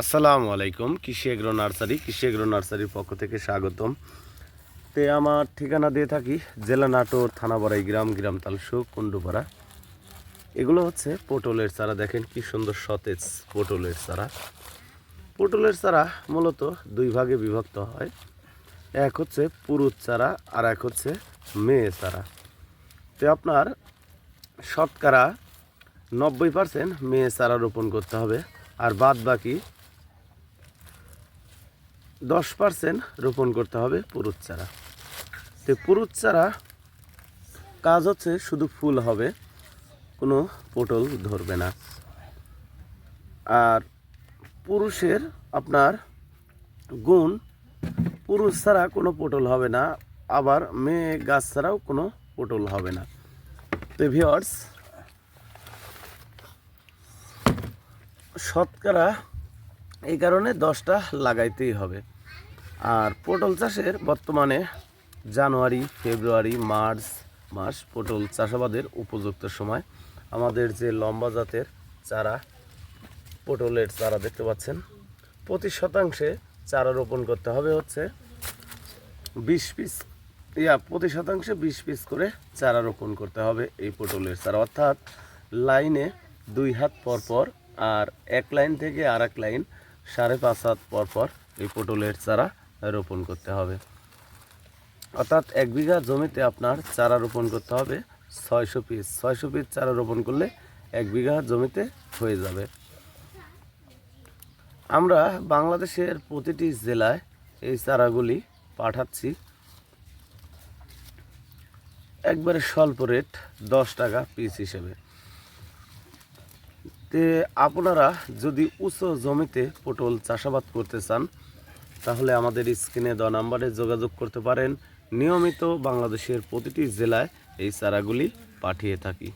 আসসালামু আলাইকুম, কৃষি এগ্রো নার্সারি, কৃষি এগ্রো নার্সারির পক্ষ থেকে স্বাগতম। তে আমার ঠিকানা দিয়ে থাকি, জেলা নাটোর, থানাবাড়াই গ্রাম গ্রাম তালসু কুন্ডুপাড়া এগুলো হচ্ছে পটলের চারা, দেখেন কি সুন্দর সতেজ পটলের চারা। পটলের চারা মূলত দুই ভাগে বিভক্ত হয়, এক হচ্ছে পুরুষ চারা আর এক হচ্ছে মেয়ে চারা। তো আপনার শতকরা নব্বই পার্সেন্ট মেয়ে চারা রোপণ করতে হবে, আর বাদ বাকি দশ পার্সেন্ট রোপণ করতে হবে পুরুষ চারা। তো পুরুষ চারা কাজ হচ্ছে শুধু ফুল হবে, কোনো পটল ধরবে না। আর পুরুষের আপনার গুণ, পুরুষ ছাড়া কোনো পটল হবে না, আবার মেয়ে গাছ ছাড়াও কোনো পটল হবে না। তো ভিওর্স শতকরা এই কারণে দশটা লাগাইতেই হবে। আর পটল চাষের বর্তমানে জানুয়ারি, ফেব্রুয়ারি, মার্চ মাস পটল চাষাবাদের উপযুক্ত সময়। আমাদের যে লম্বা জাতের চারা, পটলের চারা দেখতে পাচ্ছেন প্রতি শতাংশে চারা রোপণ করতে হবে হচ্ছে বিশ পিস। ইয়া প্রতি শতাংশে বিশ পিস করে চারা রোপণ করতে হবে এই পটলের চারা। অর্থাৎ লাইনে দুই হাত পর পর আর এক লাইন থেকে আর এক লাইন সাড়ে পাঁচ হাত পর পর এই পটলের চারা রোপণ করতে হবে। অর্থাৎ এক বিঘা জমিতে আপনার চারা রোপণ করতে হবে ছয়শো পিস। ছয়শো পিস চারা রোপণ করলে এক বিঘা জমিতে হয়ে যাবে। আমরা বাংলাদেশের প্রতিটি জেলায় এই চারাগুলি পাঠাচ্ছি। একবারে স্বল্প রেট, দশ টাকা পিস হিসেবে। তে আপনারা যদি উঁচু জমিতে পটল চাষাবাদ করতে চান তাহলে আমাদের স্ক্রিনে দ নাম্বারে যোগাযোগ করতে পারেন। নিয়মিত বাংলাদেশের প্রতিটি জেলায় এই চারাগুলি পাঠিয়ে থাকি।